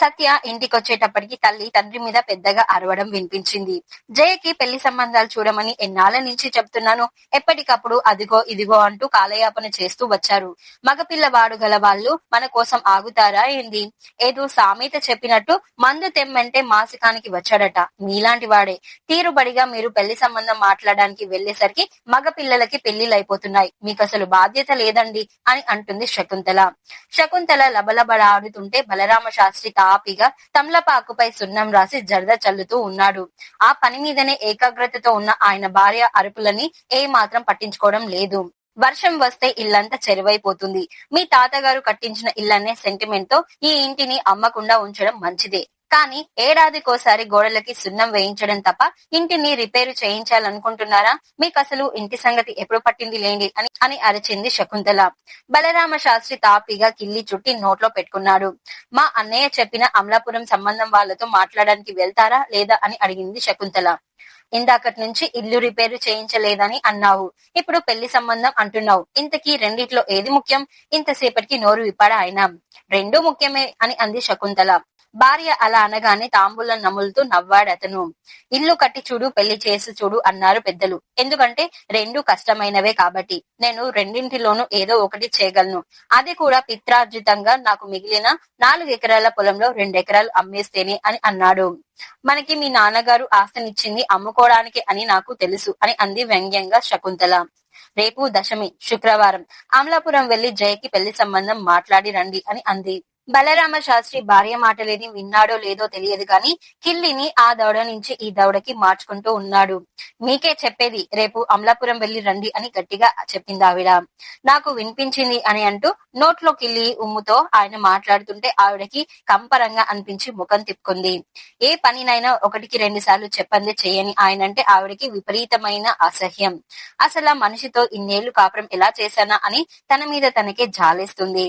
సత్య ఇంటికొచ్చేటప్పటికి తల్లి తండ్రి మీద పెద్దగా అరవడం వినిపించింది. జయకి పెళ్ళి సంబంధాలు చూడమని ఎన్నాళ్ళ నుంచి చెప్తున్నాను. ఎప్పటికప్పుడు అదిగో ఇదిగో అంటూ కాలయాపన చేస్తూ వచ్చారు. మగపిల్లవాడు గల వాళ్ళు మన కోసం ఆగుతారా ఏంది? ఏదో సామెత చెప్పినట్టు మందు తెమ్మంటే మాసికానికి వచ్చాడట. మీలాంటి వాడే. తీరుబడిగా మీరు పెళ్ళి సంబంధం మాట్లాడడానికి వెళ్ళేసరికి మగ పిల్లలకి పెళ్ళిళ్ళు అయిపోతున్నాయి మీకు అసలు బాధ్యత లేదండి అని అంటుంది శకుంతల. శకుంతల లబలబడాడుతుంటే బలరామ శాస్త్రి ఆపిగా తమలపాకుపై సున్నం రాసి జరద చల్లుతూ ఉన్నాడు. ఆ పని మీదనే ఏకాగ్రతతో ఉన్న ఆయన భార్య అరుపులని ఏ మాత్రం పట్టించుకోవడం లేదు. వర్షం వస్తే ఇల్లంతా చెరువైపోతుంది. మీ తాతగారు కట్టించిన ఇల్లనే సెంటిమెంట్తో ఈ ఇంటిని అమ్మకుండా ఉంచడం మంచిదే. కానీ ఏడాదికోసారి గోడలకి సున్నం వేయించడం తప్ప ఇంటిని రిపేరు చేయించాలనుకుంటున్నారా? మీకు అసలు ఇంటి సంగతి ఎప్పుడు పట్టింది లేండి అని అని అరిచింది శకుంతల. బలరామ శాస్త్రి తాపిగా కిల్లి చుట్టి నోట్లో పెట్టుకున్నాడు. మా అన్నయ్య చెప్పిన అమలాపురం సంబంధం వాళ్ళతో మాట్లాడడానికి వెళ్తారా లేదా అని అడిగింది శకుంతల. ఇందాకటి నుంచి ఇల్లు రిపేరు చేయించలేదని అన్నావు. ఇప్పుడు పెళ్ళి సంబంధం అంటున్నావు. ఇంతకీ రెండిట్లో ఏది ముఖ్యం? ఇంతసేపటికి నోరు విప్పాడా ఆయన. రెండూ ముఖ్యమే అని అంది శకుంతల. భార్య అలా అనగానే తాంబూలం నములుతూ నవ్వాడు అతను. ఇల్లు కట్టి చూడు పెళ్ళి చేసి చూడు అన్నారు పెద్దలు. ఎందుకంటే రెండు కష్టమైనవే కాబట్టి. నేను రెండింటిలోనూ ఏదో ఒకటి చేయగలను. అది కూడా పిత్రార్జితంగా నాకు మిగిలిన నాలుగు ఎకరాల పొలంలో రెండు ఎకరాలు అమ్మేస్తేనే అని అన్నాడు. మనకి మీ నాన్నగారు ఆస్తినిచ్చింది అమ్ముకోవడానికి అని నాకు తెలుసు అని అంది వ్యంగ్యంగా శకుంతల. రేపు దశమి శుక్రవారం. అమలాపురం వెళ్ళి జయకి పెళ్ళి సంబంధం మాట్లాడి రండి అని అంది. బలరామ శాస్త్రి భార్య మాటలేని విన్నాడో లేదో తెలియదు గాని కిల్లిని ఆ దౌడ నుంచి ఈ దౌడకి మార్చుకుంటూ ఉన్నాడు. మీకే చెప్పేది రేపు అమలాపురం వెళ్ళి రండి అని గట్టిగా చెప్పింది ఆవిడ. నాకు వినిపించింది అని అంటూ నోట్లో కిల్లి ఉమ్ముతో ఆయన మాట్లాడుతుంటే ఆవిడకి కంపరంగా అనిపించి ముఖం తిప్పుకుంది. ఏ పనినైనా ఒకటికి రెండు సార్లు చెప్పంది చేయని ఆయన అంటే ఆవిడకి విపరీతమైన అసహ్యం. అసలు ఆ మనిషితో ఇన్నేళ్ళు కాపురం ఎలా చేశానా అని తన మీద తనకే జాలేస్తుంది.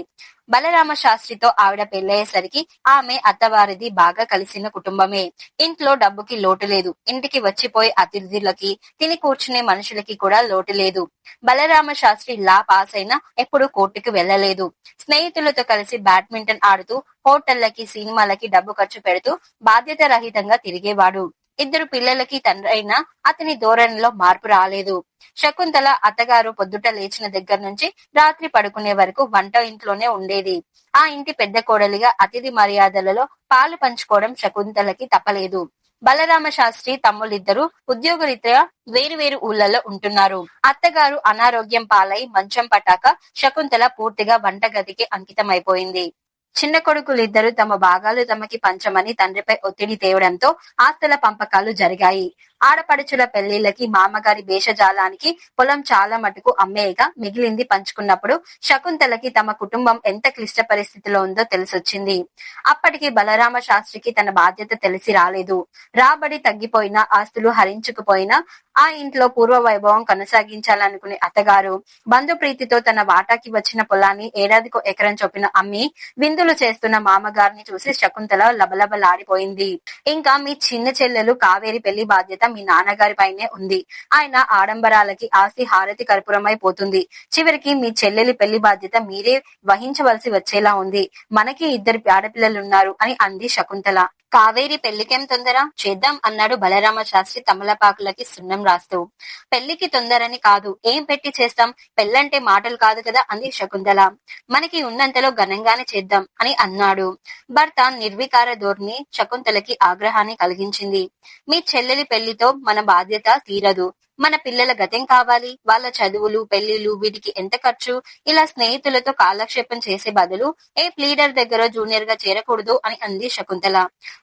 బలరామ శాస్త్రితో ఆవిడ పెళ్ళయ్యేసరికి ఆమె అత్తవారిది బాగా కలిసిన కుటుంబమే. ఇంట్లో డబ్బుకి లోటు లేదు. ఇంటికి వచ్చిపోయే అతిథులకి తిని కూర్చునే మనుషులకి కూడా లోటు లేదు. బలరామ శాస్త్రి లా పాస్ అయినా ఎప్పుడు కోర్టుకు వెళ్ళలేదు స్నేహితులతో కలిసి బ్యాడ్మింటన్ ఆడుతూ హోటళ్ళకి సినిమాలకి డబ్బు ఖర్చు పెడుతూ బాధ్యత రహితంగా తిరిగేవాడు. ఇద్దరు పిల్లలకి తండ్రి అతని ధోరణిలో మార్పు రాలేదు. శకుంతల అత్తగారు పొద్దుట లేచిన దగ్గర నుంచి రాత్రి పడుకునే వరకు వంట ఇంట్లోనే ఉండేది. ఆ ఇంటి పెద్ద కోడలిగా అతిథి మర్యాదలలో పాలు పంచుకోవడం శకుంతలకి తప్పలేదు. బలరామ శాస్త్రి తమ్ముళ్ళిద్దరూ ఉద్యోగరీత్యా వేరు వేరు ఊళ్ళలో ఉంటున్నారు. అత్తగారు అనారోగ్యం పాలై మంచం పటాక శకుంతల పూర్తిగా వంటగదికి అంకితమైపోయింది. చిన్న కొడుకులిద్దరూ తమ భాగాలు తమకి పంచమని తండ్రిపై ఒత్తిడి తేవడంతో ఆస్తుల పంపకాలు జరిగాయి. ఆడపడుచుల పెళ్ళిళ్ళకి మామగారి భేషజాలానికి పొలం చాలా మటుకు అమ్మేయగా మిగిలింది పంచుకున్నప్పుడు శకుంతలకి తమ కుటుంబం ఎంత క్లిష్ట పరిస్థితిలో ఉందో తెలిసొచ్చింది. అప్పటికి బలరామ శాస్త్రికి తన బాధ్యత తెలిసి రాలేదు. రాబడి తగ్గిపోయినా ఆస్తులు హరించుకుపోయినా ఆ ఇంట్లో పూర్వ వైభవం కొనసాగించాలనుకునే అత్తగారు బంధు ప్రీతితో తన వాటాకి వచ్చిన పొలాన్ని ఏడాదికో ఎకరం చొప్పున అమ్మి విందులు చేస్తున్న మామగారిని చూసి శకుంతల లబలబలాడిపోయింది. ఇంకా మీ చిన్న చెల్లెలు కావేరి పెళ్ళి బాధ్యత మీ నాన్నగారి పైనే ఉంది. ఆయన ఆడంబరాలకి ఆస్తి హారతి కర్పూరమైపోతుంది చివరికి మీ చెల్లెలి పెళ్ళి బాధ్యత మీరే వహించవలసి వచ్చేలా ఉంది. మనకి ఇద్దరు ఆడపిల్లలున్నారు అని అంది శకుంతల. కావేరి పెళ్ళికేం తొందర? చేద్దాం అన్నాడు బలరామ శాస్త్రి తమలపాకులకి సున్నం రాస్తూ. పెళ్ళికి తొందరని కాదు. ఏం పెట్టి చేస్తాం? పెళ్ళంటే మాటలు కాదు కదా అంది శకుంతల. మనకి ఉన్నంతలో ఘనంగానే చేద్దాం అని అన్నాడు. భర్త నిర్వికార ధోరణి శకుంతలకి ఆగ్రహాన్ని కలిగించింది. మీ చెల్లెలి పెళ్ళితో మన బాధ్యత తీరదు. మన పిల్లల గతం కావాలి వాళ్ళ చదువులు పెళ్ళిళ్ళు వీటికి ఎంత ఖర్చు ఇలా స్నేహితులతో కాలక్షేపం చేసే బదులు ఏ ప్లీడర్ దగ్గర జూనియర్గా చేరకూడదు అని అంది శకుంతల.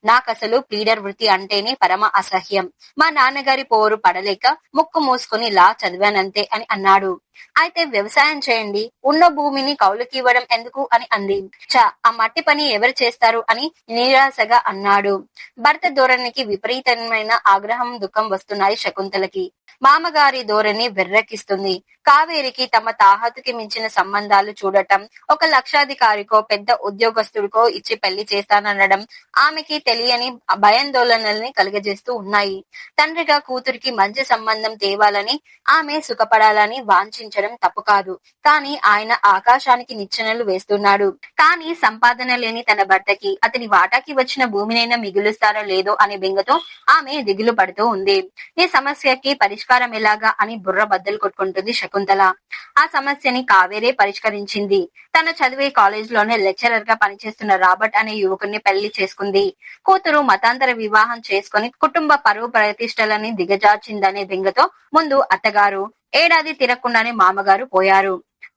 నాకసలు ప్లీడర్ వృత్తి అంటేనే పరమ అసహ్యం. మా నాన్నగారి పోరు పడలేక ముక్కు మూసుకుని లా చదివానంతే అని అన్నాడు. అయితే వ్యవసాయం చేయండి. ఉన్న భూమిని కౌలుకి ఇవ్వడం ఎందుకు అని అంది. చ ఆ మట్టి పని ఎవరు చేస్తారు అని నిరాశగా అన్నాడు. భర్త ధోరణికి విపరీతమైన ఆగ్రహం దుఃఖం వస్తున్నాయి శకుంతలకి. మామగారి ధోరణి వెర్రెక్కిస్తుంది. కావేరికి తమ తాహతుకి మించిన సంబంధాలు చూడటం ఒక లక్షాధికారికో పెద్ద ఉద్యోగస్తుడికో ఇచ్చి పెళ్ళి చేస్తాననడం ఆమెకి తెలియని భయాందోళనల్ని కలుగజేస్తూ ఉన్నాయి. తండ్రిగా కూతురికి మంచి సంబంధం తేవాలని ఆమె సుఖపడాలని ఆలోచించడం తప్పు కాదు. కానీ ఆయన ఆకాశానికి నిచ్చెనలు వేస్తున్నాడు. కానీ సంపాదన లేని తన భర్తకి అతని వాటాకి వచ్చిన భూమినైనా మిగులుస్తారో లేదో అనే బెంగతో ఆమె దిగులు పడుతూ ఉంది. ఈ సమస్యకి పరిష్కారం ఎలాగా అని బుర్ర బద్దలు కొట్టుకుంటుంది శకుంతల. ఆ సమస్యని కావేరే పరిష్కరించింది. తన చదివే కాలేజ్లోనే లెక్చరర్గా పనిచేస్తున్న రాబర్ట్ అనే యువకుని పెళ్ళి చేసుకుంది. కూతురు మతాంతర వివాహం చేసుకుని కుటుంబ పరువు ప్రతిష్టలని దిగజార్చిందనే బెంగతో ముందు అత్తగారు ఏడాది తిరగకుండానే మామగారు పోయారు.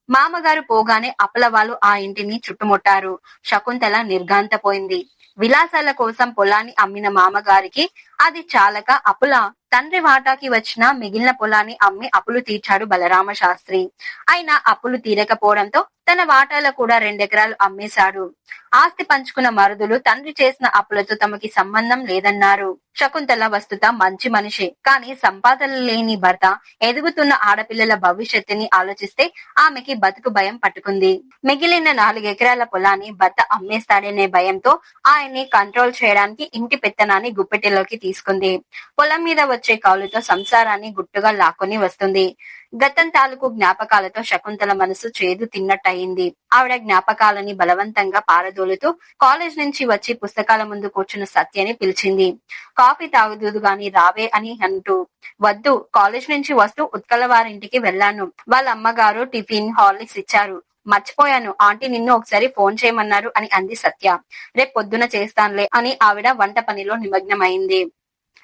మామగారు పోగానే అప్పల వాళ్ళు ఆ ఇంటిని చుట్టుముట్టారు. శకుంతల నిర్గాంతపోయింది విలాసాల కోసం పొలాన్ని అమ్మిన మామగారికి అది చాలక అప్పుల తండ్రి వాటాకి వచ్చిన మిగిలిన పొలాన్ని అమ్మి అప్పులు తీర్చాడు బలరామ శాస్త్రి. ఆయన అప్పులు తీరకపోవడంతో తన వాటాలో కూడా రెండెకరాలు అమ్మేశాడు. ఆస్తి పంచుకున్న మరుదులు తండ్రి చేసిన అప్పులతో తమకి సంబంధం లేదన్నారు. శకుంతల వస్తుత మంచి మనిషి. కానీ సంపాదన లేని భర్త ఎదుగుతున్న ఆడపిల్లల భవిష్యత్తుని ఆలోచిస్తే ఆమెకి బతుకు భయం పట్టుకుంది. మిగిలిన నాలుగు ఎకరాల పొలాన్ని భర్త అమ్మేస్తాడనే భయంతో ఆయన్ని కంట్రోల్ చేయడానికి ఇంటి పెత్తనాన్ని గుప్పెట్టెలోకి తీసుకుంది. పొలం మీద వచ్చే కాలుతో సంసారాన్ని గుట్టుగా లాక్కొని వస్తుంది. గతం తాలూకు జ్ఞాపకాలతో శకుంతల మనసు చేదు తిన్నట్టయింది. ఆవిడ జ్ఞాపకాలని బలవంతంగా పారదోలుతూ కాలేజ్ నుంచి వచ్చి పుస్తకాల ముందు కూర్చున్న సత్యని పిలిచింది. కాఫీ తాగుదు గాని రావే అని అంటూ. వద్దు కాలేజ్ నుంచి వస్తూ ఉత్కల వారింటికి వెళ్ళాను. వాళ్ళ అమ్మగారు టిఫిన్ హార్లిక్స్ ఇచ్చారు. మర్చిపోయాను. ఆంటీ నిన్ను ఒకసారి ఫోన్ చేయమన్నారు అని అంది సత్య. రేపు పొద్దున చేస్తానులే అని ఆవిడ వంట పనిలో నిమగ్నమైంది.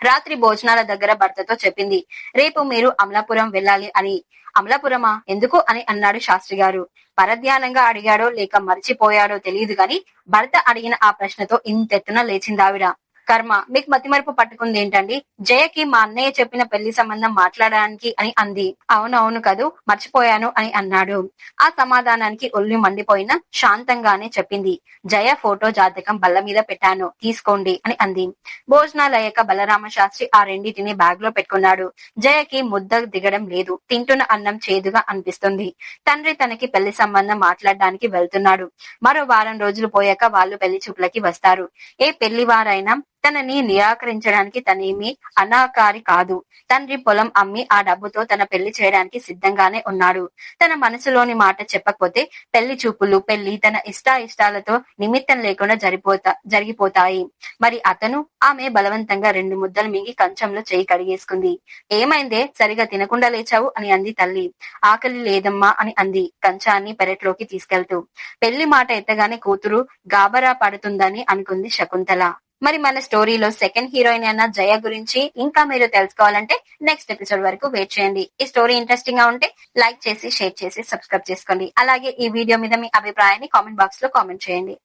రాత్రి భోజనాల దగ్గర భర్తతో చెప్పింది రేపు మీరు అమలాపురం వెళ్ళాలి అని. అమలాపురమా? ఎందుకు? అని అన్నాడు శాస్త్రి గారు. పరధ్యానంగా అడిగాడో లేక మర్చిపోయాడో తెలియదు గాని భర్త అడిగిన ఆ ప్రశ్నతో ఇంతెత్తున లేచిందావిడ. కర్మ. మీకు మతిమరుపు పట్టుకుంది ఏంటండి? జయకి మా అన్నయ్య చెప్పిన పెళ్ళి సంబంధం మాట్లాడడానికి అని అంది. అవునవును కదూ మర్చిపోయాను అని అన్నాడు. ఆ సమాధానానికి ఒళ్ళు మండిపోయిన శాంతంగానే చెప్పింది. జయ ఫోటో జాతకం బల్ల మీద పెట్టాను తీసుకోండి అని అంది. భోజనాలు అయ్యాక బలరామ శాస్త్రి ఆ రెండింటిని బ్యాగ్లో పెట్టుకున్నాడు. జయకి ముద్ద దిగడం లేదు. తింటున్న అన్నం చేదుగా అనిపిస్తుంది. తండ్రి తనకి పెళ్ళి సంబంధం మాట్లాడడానికి వెళ్తున్నాడు. మరో వారం రోజులు పోయాక వాళ్ళు పెళ్ళి చూపులకి వస్తారు. ఏ పెళ్ళి వారైనా తనని నిరాకరించడానికి తనేమి అనాకారి కాదు. తండ్రి పొలం అమ్మి ఆ డబ్బుతో తన పెళ్ళి చేయడానికి సిద్ధంగానే ఉన్నాడు. తన మనసులోని మాట చెప్పకపోతే పెళ్ళి చూపులు పెళ్ళి తన ఇష్ట ఇష్టాలతో నిమిత్తం లేకుండా జరిపోతా జరిగిపోతాయి. మరి అతను ఆమె బలవంతంగా రెండు ముద్దలు మింగి కంచంలో చేయి కడిగేసుకుంది. ఏమైందే? సరిగా తినకుండా లేచావు? అని అంది తల్లి. ఆకలి లేదమ్మా అని అంది. కంచాన్ని పెరట్లోకి తీసుకెళ్తూ. పెళ్ళి మాట ఎత్తగానే కూతురు గాబరా పడుతుందని అనుకుంది శకుంతల. మరి మన స్టోరీలో సెకండ్ హీరోయిన్ అయిన జయ గురించి ఇంకా మీరు తెలుసుకోవాలంటే నెక్స్ట్ ఎపిసోడ్ వరకు వెయిట్ చేయండి. ఈ స్టోరీ ఇంట్రెస్టింగ్గా ఉంటే లైక్ చేసి షేర్ చేసి సబ్స్క్రైబ్ చేసుకోండి. అలాగే ఈ వీడియో మీద మీ అభిప్రాయాన్ని కామెంట్ బాక్స్లో కామెంట్ చేయండి.